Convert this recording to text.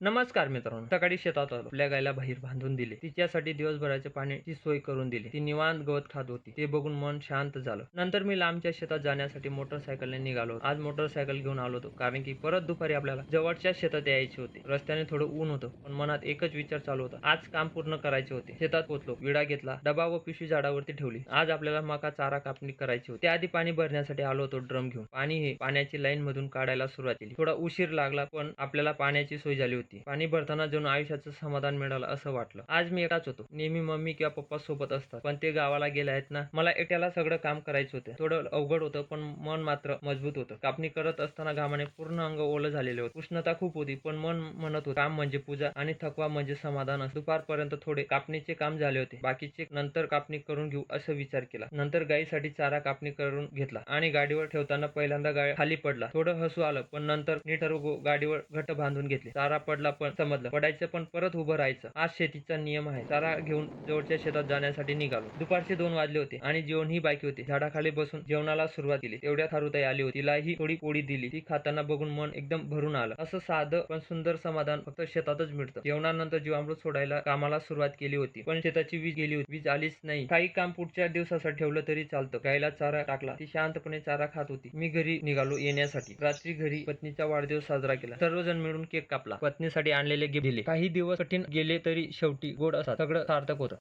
नमस्कार मित्रांनो. सकाळी शेतात आलो आपल्या गायला बाहेर बांधून दिले. तिच्यासाठी दिवसभराच्या पाण्याची सोय करून दिली. ती निवांत गवत खात होती. ते बघून मन शांत झालं. नंतर मी लांबच्या शेतात जाण्यासाठी मोटरसायकलने निघालो आज मोटरसायकल घेऊन आलो होतो. कारण की परत दुपारी आपल्याला जवळच्या शेतात यायचे होते. रस्त्याने थोडं ऊन होतं पण मनात एकच विचार चालू होता. आज काम पूर्ण करायचे होते. शेतात पोहोचलो. विडा घेतला. डबा व पिशवी झाडावरती ठेवली. आज आपल्याला मका चारा कापणी करायची होती. त्याआधी पाणी भरण्यासाठी आलो होतो ड्रम घेऊन. पाणी हे पाण्याची लाईन मधून काढायला सुरुवात केली. थोडा उशीर लागला पण आपल्याला पाण्याची सोय झाली होती. पाणी भरताना जणू आयुष्याचं समाधान मिळालं असं वाटलं. आज मी एकटाच होतो. नेहमी मम्मी किंवा पप्पा सोबत असतात. पण ते गावाला गेले आहेत ना मला एकट्याला सगळं काम करायचं होतं. थोडं अवघड होतं पण मन मात्र मजबूत होतं. कापणी करत असताना घामाने पूर्ण अंग ओलं झालेले होते. उष्णता खूप होती पण मन म्हणत होतं काम म्हणजे पूजा आणि थकवा म्हणजे समाधान असं दुपारपर्यंत थोडे कापणीचे काम झाले होते. बाकीचे नंतर कापणी करून घेऊ असं विचार केला. नंतर गायीसाठी चारा कापणी करून घेतला आणि गाडीवर ठेवताना पहिल्यांदा गाय खाली पडला. थोडं हसू आलं पण नंतर नीट गाडीवर घट बांधून घेतले. चारा पडला पण समजलं. पडायचं पण परत उभं राहायचं. आज शेतीचा नियम आहे. चारा घेऊन जवळच्या शेतात जाण्यासाठी निघालो. दुपारचे दोन वाजले होते आणि जेवण ही बाकी होते. झाडाखाली बसून जेवणाला सुरुवात केली. तेवढ्यात हारुताई आली होती. तिलाही थोडी पोळी दिली. ती खाताना बघून मन एकदम भरून आलं. असं साधं पण सुंदर समाधान फक्त शेतातच मिळतं. जेवणानंतर जीवामृत सोडायला कामाला सुरुवात केली होती. पण शेताची वीज गेली होती. वीज आलीच नाही. काही काम पुढच्या दिवसासाठी ठेवलं तरी चालतं. गायला चारा टाकला. ती शांतपणे चारा खात होती. मी घरी निघालो येण्यासाठी. रात्री घरी पत्नीचा वाढदिवस साजरा केला. सर्वजण मिळून केक कापला. पत्नी पत्नीसाठी आणलेले गिफ्ट दिले. काही दिवस कठीण गेले तरी शेवटी गोड असतात. सगळं सार्थक होतं.